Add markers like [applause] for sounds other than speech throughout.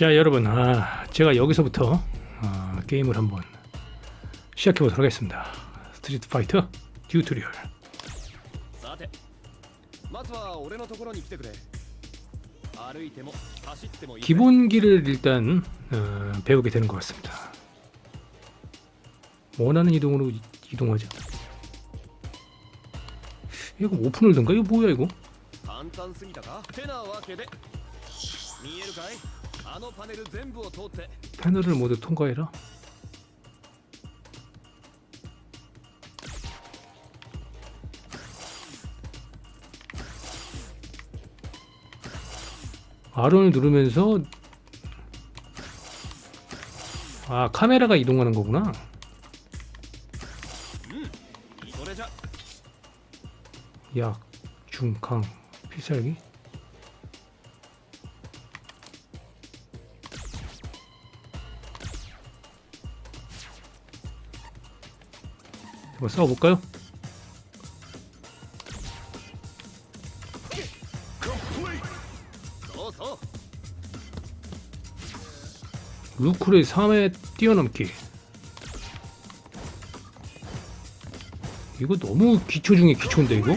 자 여러분 아, 제가 여기서부터 아, 게임을 한번 시작해 보도록 하겠습니다. 스트리트 파이터 듀토리얼. 기본기를 일단 어, 배우게 되는 것 같습니다. 원하는 이동으로 이, 이동하죠 이거 오픈월드인가? 이거 뭐야 이거? 패널을 모두 통과해라. R1을 누르면서 아 카메라가 이동하는 거구나. 야 중강, 필살기. 한번 싸워볼까요? 루크의 3회 뛰어넘기 이거 너무 기초 중에 기초인데 이거?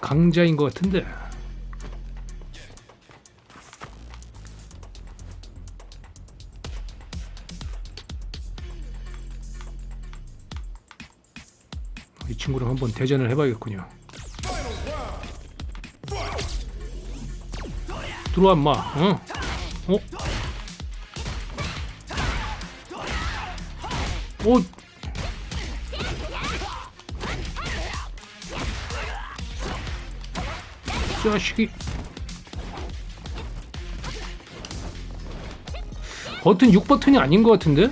강자인 것 같은데 이 친구랑 한번 대전을 해봐야겠군요. 들어와 마, 어? 어? 어? 자식이 버튼 6버튼이 아닌 것 같은데?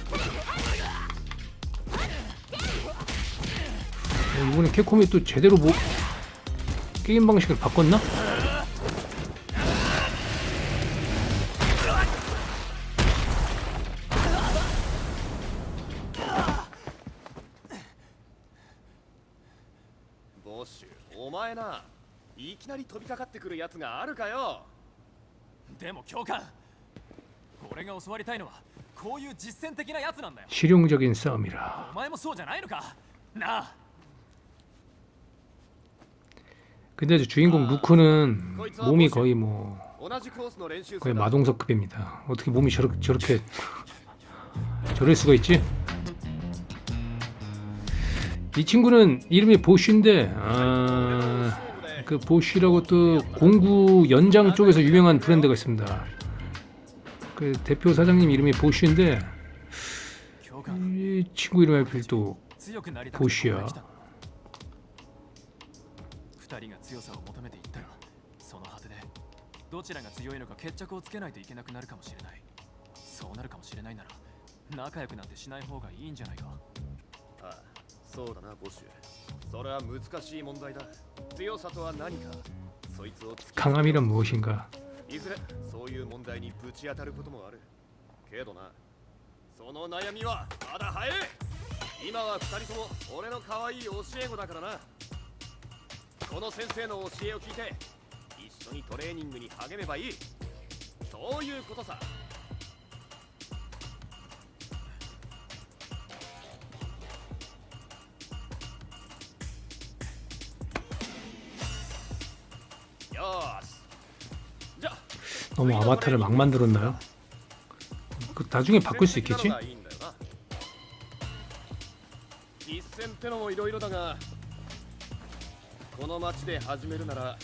어, 이번에 캡콤이 또 제대로 뭐 게임 방식을 바꿨나? やつがあるかよでも教官俺が教わりたいのはこういう実践的なやつなんだよ 실용적인 싸움이라 お前もそうじゃないのかなあ 근데 저 주인공 루크는 몸이 거의 뭐 同じコースの練習 거의 生だ 마동석급입니다. 어떻게 몸이 저렇게 저렇게 저럴 수가 있지? 이 친구는 이름이 보쉬인데 아, 그 보쉬라고 또 공구 연장 쪽에서 유명한 브랜드가 있습니다. 그 대표 사장님 이름이 보쉬인데 이 친구 이름이 하필 또 보쉬야. それは難しい問題だ。強さとは何か。そいつを鏡の無心か。いずれそういう問題にぶち当たることもある。けどな、その悩みはまだ早い。今は二人とも俺の可愛い教え子だからな。この先生の教えを聞いて、一緒にトレーニングに励めばいい。そういうことさ。 너무 아바타를 막 만들었나요? 그 나중에 바꿀 수 있겠지? 実践ってのもいろいろだがこの街で始めるなら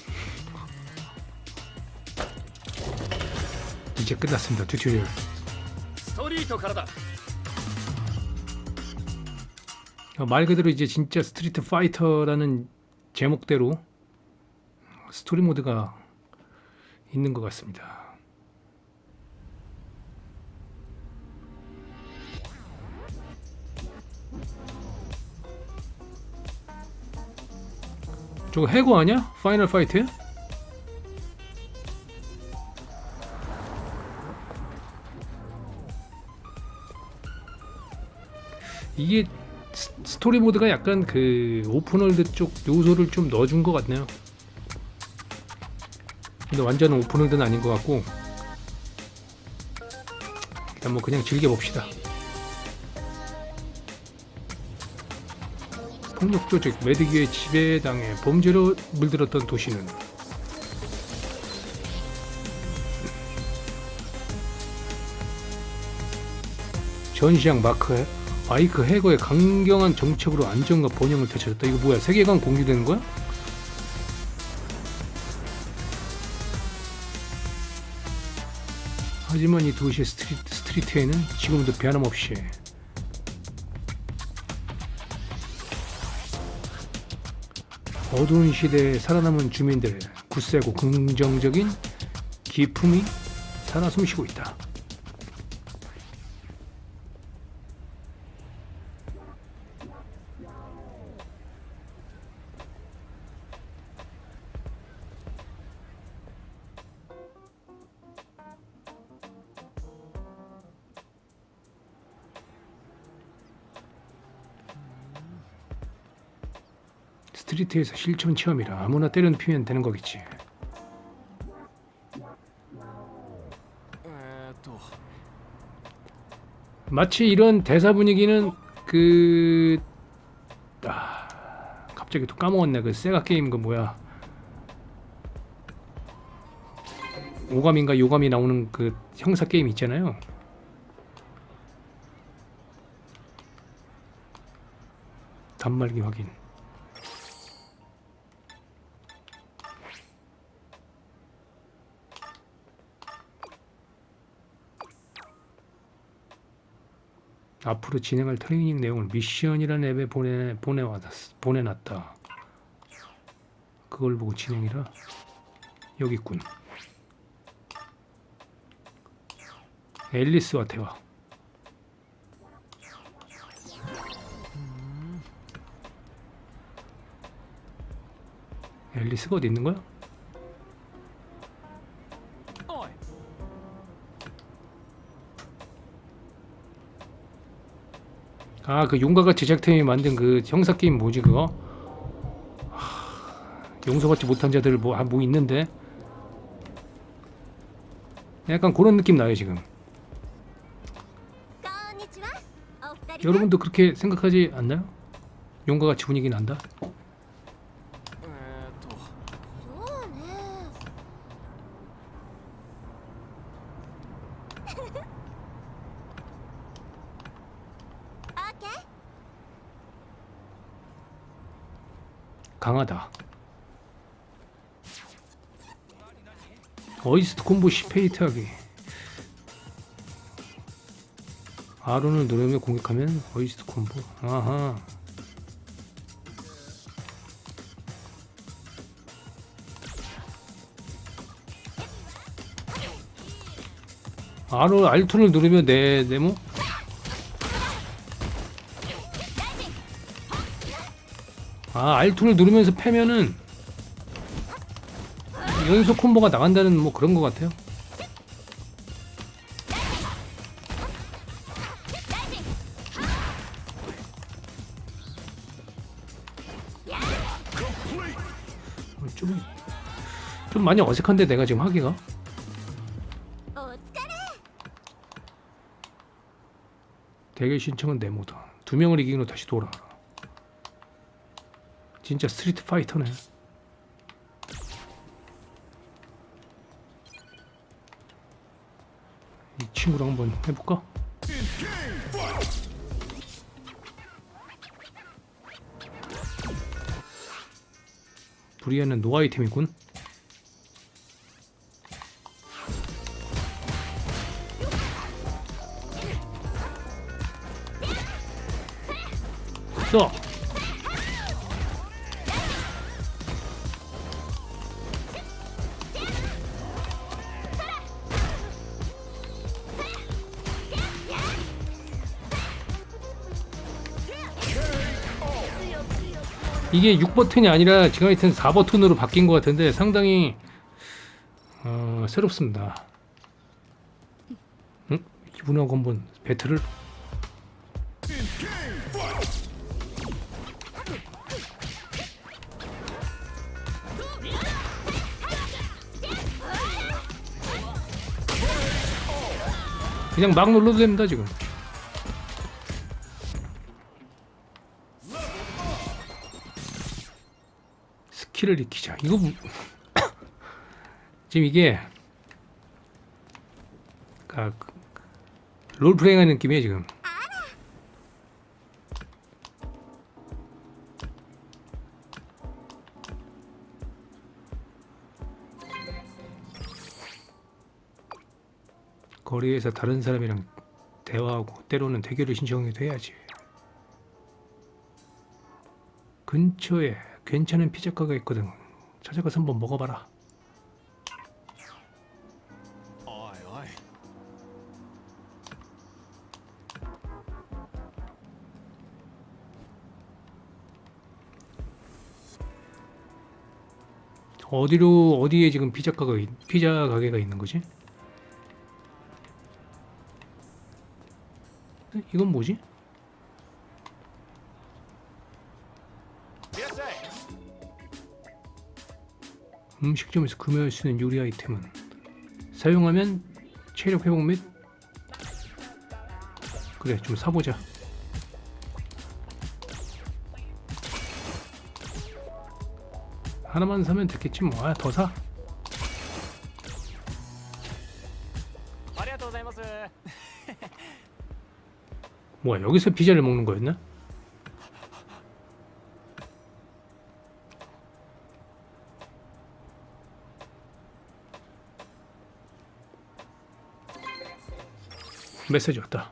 이제 끝났습니다 튜토리얼 ストリートからだ 어, 말 그대로 이제 진짜 스트리트 파이터라는 제목대로 스토리 모드가 있는 것 같습니다. 저거 해고 아니야? 파이널 파이트야? 이게 스- 스토리 모드가 약간 그 오픈월드 쪽 요소를 좀 넣어준 것 같네요. 근데 완전 오픈월드는 아닌 것 같고 일단 뭐 그냥 즐겨봅시다. 폭력 조직 메드기의 지배당해 범죄로 물들었던 도시는 전시장 마크 해- 마이크 해거의 강경한 정책으로 안정과 번영을 되찾았다. 이거 뭐야? 세계관 공유되는 거야? 하지만 이 도시의 스트리트, 스트리트에는 지금도 변함없이 어두운 시대에 살아남은 주민들의 굳세고 긍정적인 기품이 살아 숨쉬고 있다. MBTI에서 실천 체험이라 아무나 때려는 피면 되는 거겠지. 마치 이런 대사 분위기는 그 아, 갑자기 또 까먹었네 그 세가 게임 그 뭐야 오감인가 요감이 나오는 그 형사 게임 있잖아요. 단말기 확인. 앞으로 진행할 트레이닝 내용을 미션이라는 앱에 보내 보내왔 보내놨다. 그걸 보고 진행이라 여기 있군. 앨리스와 대화. 앨리스가 어디 있는 거야? 아 그 용가가 제작팀이 만든 그 형사 게임 뭐지 그거? 하... 용서받지 못한 자들 뭐뭐 아, 뭐 있는데 약간 그런 느낌 나요 지금. 여러분도 그렇게 생각하지 않나요? 용가가 지분이긴 한다. 강하다. 어이스트 콤보 10페이트 하기 R을 누르며 공격하면 어이스트 콤보. 아하. R을 R2를 누르면 내 네모 아 R2를 누르면서 패면은 연속 콤보가 나간다는 뭐 그런 것 같아요. 어, 좀, 좀 많이 어색한데 내가 지금 하기가? 대결 신청은 네모다. 두 명을 이기기로 다시 돌아와. 진짜 스트리트 파이터네. 이 친구랑 한번 해볼까? 브리아는 노 아이템이군. 있 이게 6버튼이 아니라 지금 하여튼 4버튼으로 바뀐 것 같은데 상당히 어, 새롭습니다. 응? 이분하고 한번 배틀을 그냥 막 눌러도 됩니다 지금 스킬을 익히자. 이거 뭐- [coughs] 지금 이게 아, 그- 롤플레잉 하는 느낌이에요 지금. 거리에서 다른 사람이랑 대화하고 때로는 대결을 신청해도 해야지. 근처에 괜찮은 피자 가게 있거든. 찾아가서 한번 먹어봐라. 어디로 어디에 지금 피자 가게 피자 가게가 있는 거지? 이건 뭐지? 음식점에서 구매할 수 있는 요리 아이템은 사용하면 체력 회복 및 그래 좀 사보자 하나만 사면 됐겠지 뭐. 아, 더 사. 뭐야, 여기서 피자를 먹는 거였나? 메시지 왔다.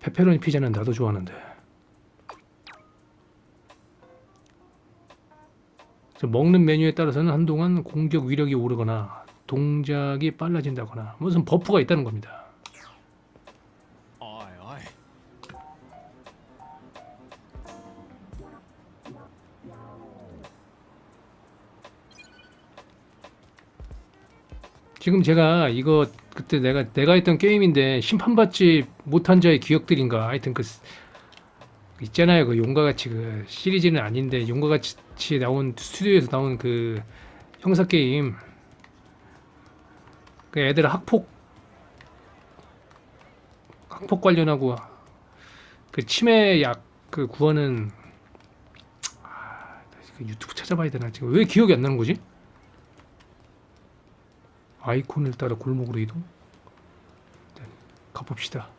페페로니 피자는 나도 좋아하는데. 먹는 메뉴에 따라서는 한동안 공격 위력이 오르거나 동작이 빨라진다거나 무슨 버프가 있다는 겁니다. 지금 제가 이거 그때 내가 내가 했던 게임인데 심판받지 못한 자의 기억들인가? 하여튼 그 스- 있잖아요. 그 용과 같이 그 시리즈는 아닌데 용과 같이 나온 스튜디오에서 나온 그 형사 게임. 그 애들 학폭 학폭 관련하고 그 치매 약 그 구하는 아, 그 유튜브 찾아봐야 되나? 지금 왜 기억이 안 나는 거지? 아이콘을 따라 골목으로 이동. 일단 가봅시다.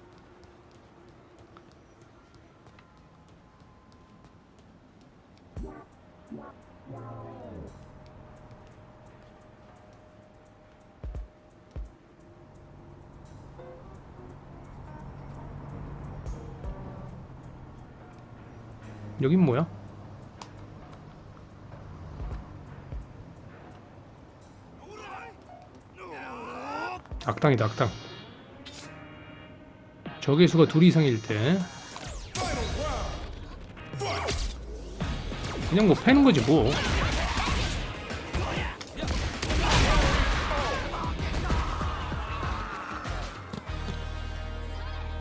여긴 뭐야? 악당이다 악당. 적의 수가 둘 이상일 때. 그냥 뭐 패는 거지 뭐.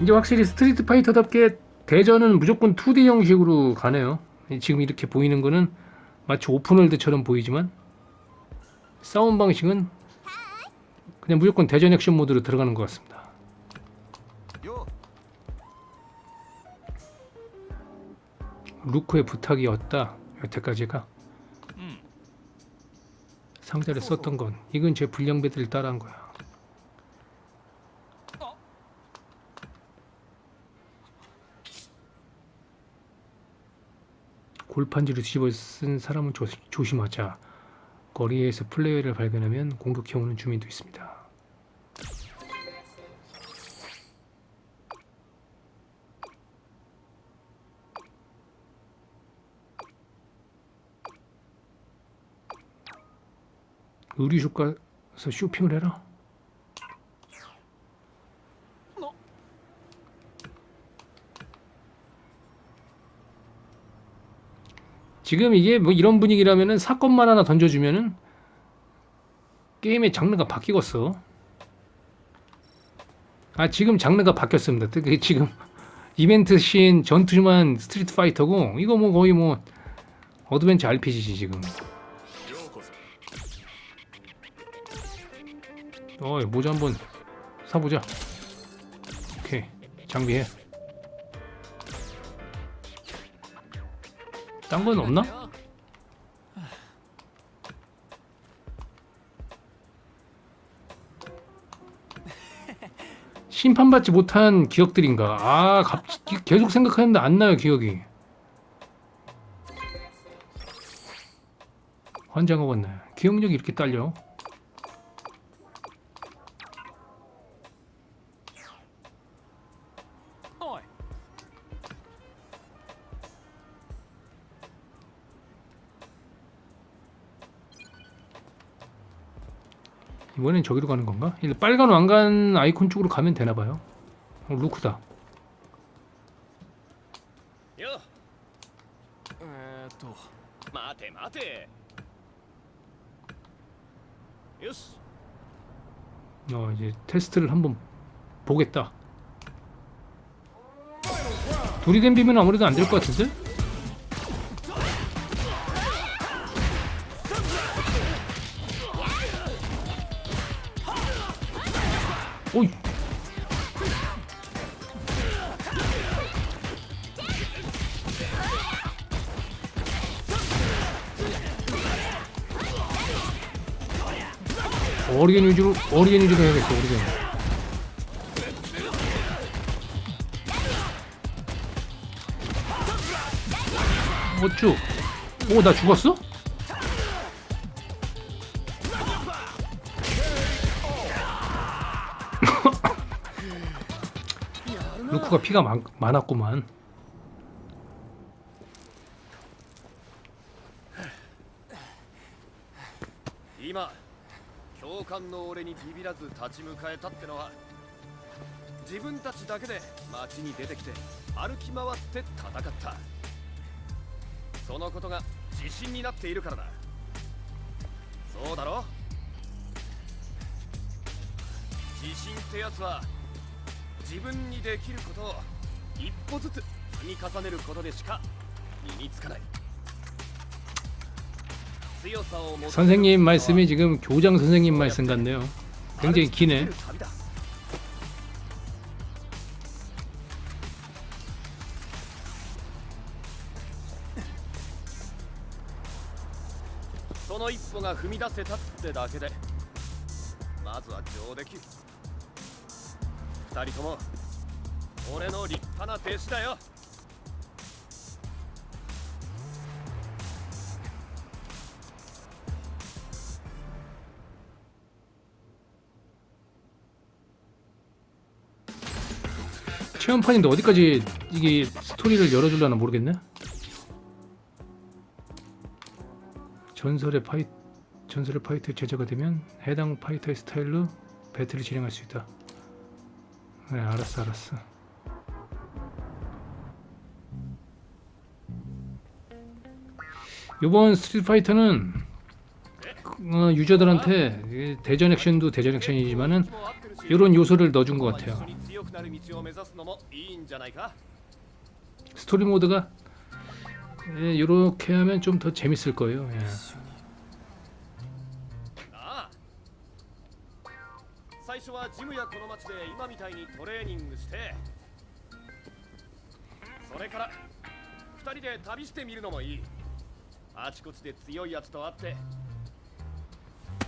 이제 확실히 스트리트 파이터답게 대전은 무조건 2D 형식으로 가네요. 지금 이렇게 보이는 거는 마치 오픈월드처럼 보이지만 싸움 방식은 그냥 무조건 대전 액션 모드로 들어가는 것 같습니다. 루크의 부탁이었다. 여태까지가 상자를 썼던 건 이건 제 불량배들 따라한 거야. 골판지를 뒤집어 쓴 사람은 조, 조심하자. 거리에서 플레이어를 발견하면 공격해 오는 주민도 있습니다. 의류숍 가서 쇼핑을 해라. 너 지금 이게 뭐 이런 분위기라면은 사건만 하나 던져주면은 게임의 장르가 바뀌겠어. 아 지금 장르가 바뀌었습니다. 특히 지금 [laughs] 이벤트 씬 전투만 스트리트 파이터고 이거 뭐 거의 뭐 어드벤처 RPG지 지금. 어 모자 한번 사보자. 오케이 장비해. 딴 건 없나? 심판받지 못한 기억들인가? 아, 갑, 기- 계속 생각하는데 안 나요, 기억이. 환장하고 왔네. 기억력이 이렇게 딸려. 이번엔 저기로 가는 건가? 빨간 왕관 아이콘 쪽으로 가면 되나 봐요. 어, 루크다. 어, 이제 테스트를 한번 보겠다. 둘이 댐비면 아무래도 안 될 것 같은데? 어리겐 위주로 어리겐 위주로 해야겠어 어리겐. 어쭈. 오나 죽었어? [laughs] 루크가 피가 많, 많았구만 ビビらず立ち向かえたってのは自分たちだけで街に出てきて歩き回って戦ったそのことが自信になっているからだそうだろ自信ってやつは自分にできることを一歩ずつ積み重ねることでしか身につかない強さを求める 선생님 말씀이 지금 교장 선생님 말씀 같네요 굉장히 기네 その一歩が踏み出せたってだけでまずは上出来二人とも俺の立派な弟子だよ「 체험판인데 어디까지 이게 스토리를 열어주려나 모르겠네. 전설의 파이 전설의 파이터 제자가 되면 해당 파이터의 스타일로 배틀을 진행할 수 있다. 그래 알았어 알았어. 이번 스트리트 파이터는 어, 유저들한테 대전 액션도 대전 액션이지만은 이런 요소를 넣어준 것 같아요. 스토리 모드가 예, 이렇게 하면 좀 더 재밌을 거예요. 예.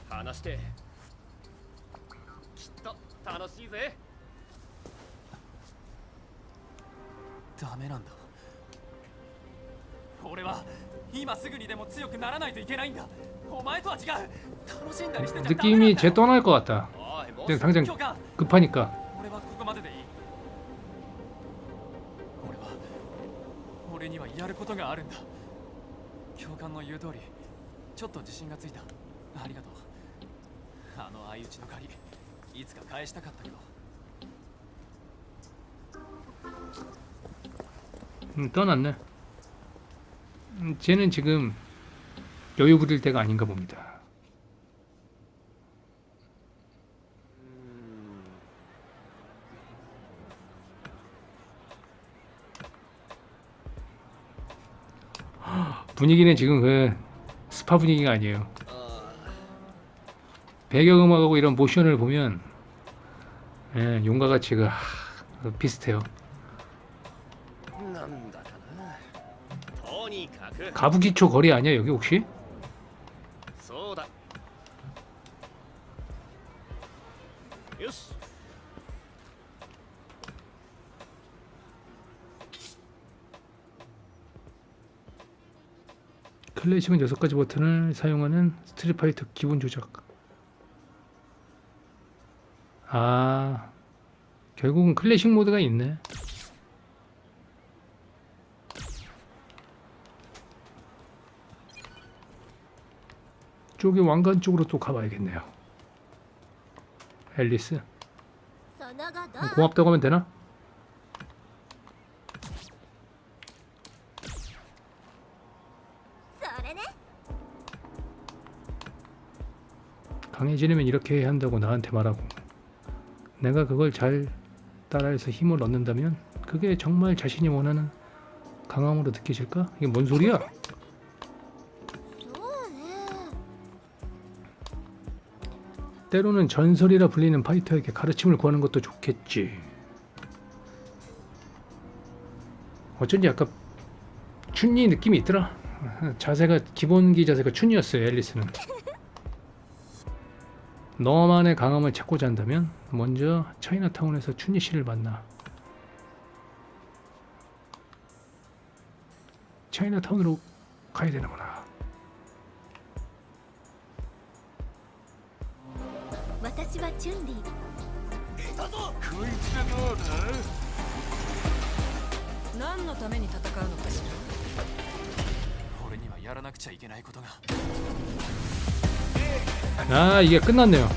話してきっと楽しいぜダメなんだ俺は今すぐにでも強くならないといけないんだお前とは違う楽しんだりしてんじゃダメなん 느낌이 だ 쟤 떠날 것 같다. おいボ 그냥 ス 당장 教官 급하니까. 俺はここまででいい俺は俺にはやることがあるんだ教官の言う通りちょっと自信がついたありがとう あの相打ちの借りいつか返したかったけど 음, 떠났네. 음, 쟤는 지금 여유 부릴 때가 아닌가 봅니다. 분위기는 지금 그 스파 분위기가 아니에요. 배경음악하고 이런 모션을 보면 예, 용과 같이가 하, 비슷해요. 가부기초 거리 아니야 여기 혹시? 클래식은 6가지 버튼을 사용하는 스트리파이터 기본 조작 아 결국은 클래식 모드가 있네. 쪽이 왕관 쪽으로 또 가봐야겠네요. 앨리스. 고맙다고 하면 되나? 강해지려면 이렇게 해야 한다고 나한테 말하고. 내가 그걸 잘 따라해서 힘을 얻는다면 그게 정말 자신이 원하는 강함으로 느끼실까? 이게 뭔 소리야? 때로는 전설이라 불리는 파이터에게 가르침을 구하는 것도 좋겠지. 어쩐지 약간 춘니 느낌이 있더라. 자세가 기본기 자세가 춘이었어요 앨리스는. 너만의 강함을 찾고자 한다면 먼저 차이나타운에서 춘니 씨를 만나. 차이나타운으로 가야 되는구나. 아 이게 끝났네요.